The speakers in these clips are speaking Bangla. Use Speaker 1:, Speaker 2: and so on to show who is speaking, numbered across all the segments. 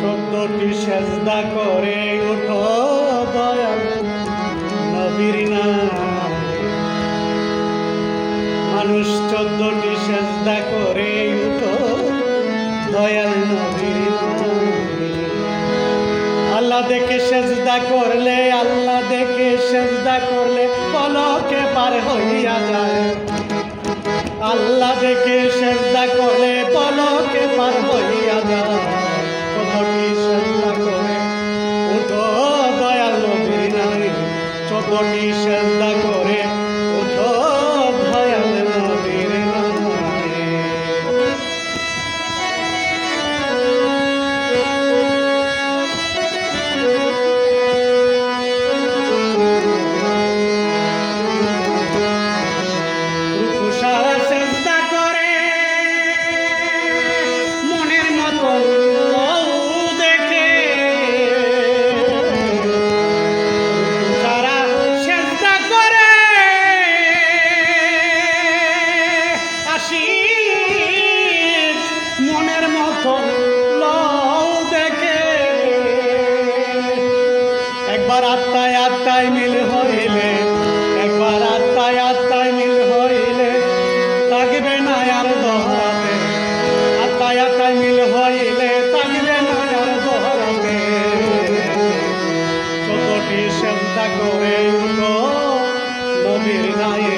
Speaker 1: চোদ্দটি সেজদা করে উঠো দয়াল মানুষ চোদ্দটি সেজদা করে উঠো দয়াল নবীর আল্লাহ দেখে সেজদা করলে, আল্লাহ দেখে সেজদা করলে, পলকে পার হইয়া যায়। আল্লাহ দেখে চোদ্দটি সেজদা করে মিল হইলে, একবার আত্মায় আত্মায় মিল হইলে থাকবে না আর দহরাতে আত্মায় আত্মায় মিল হইলে থাকবে না আর দহরাতে চোদ্দটি করে উঠো, নবীর নায়ে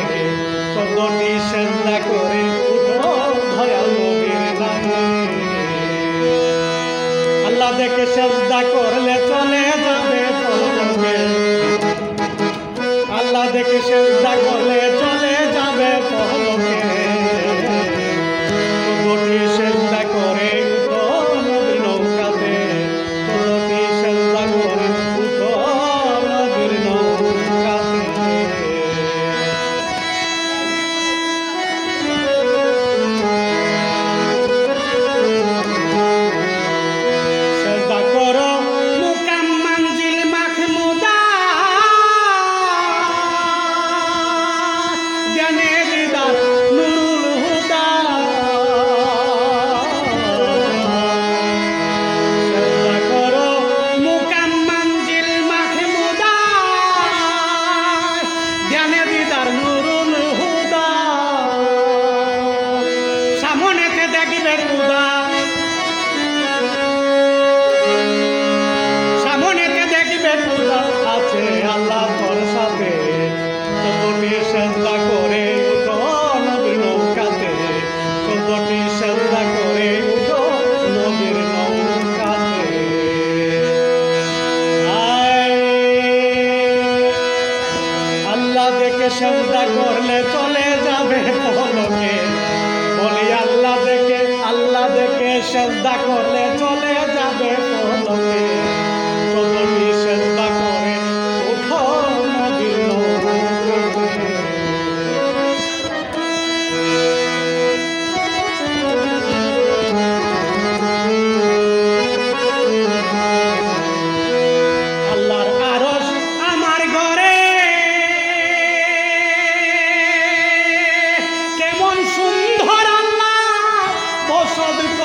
Speaker 1: চোদ্দটি সেজদা করে উঠো নায়ে আল্লাহ দেখে সেজদা করলে চলে যাবে আল্লাহ দেখে করলে চলে যাবে আল্লাহ দেখে সেজদা করলে চলে যাবে পলকে। বলি, আল্লাহ দেখে আল্লাহ দেখে সেজদা করলে চলে যাবে পলকে। বসত করে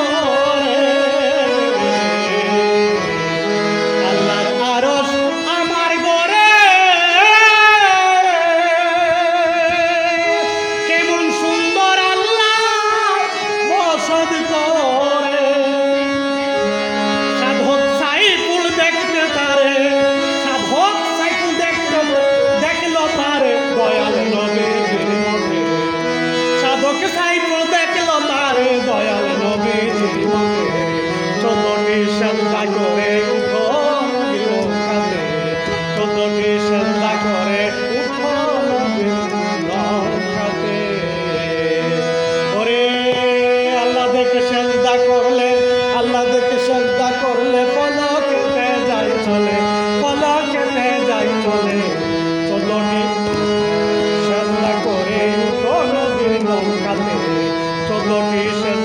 Speaker 1: সেজদা করে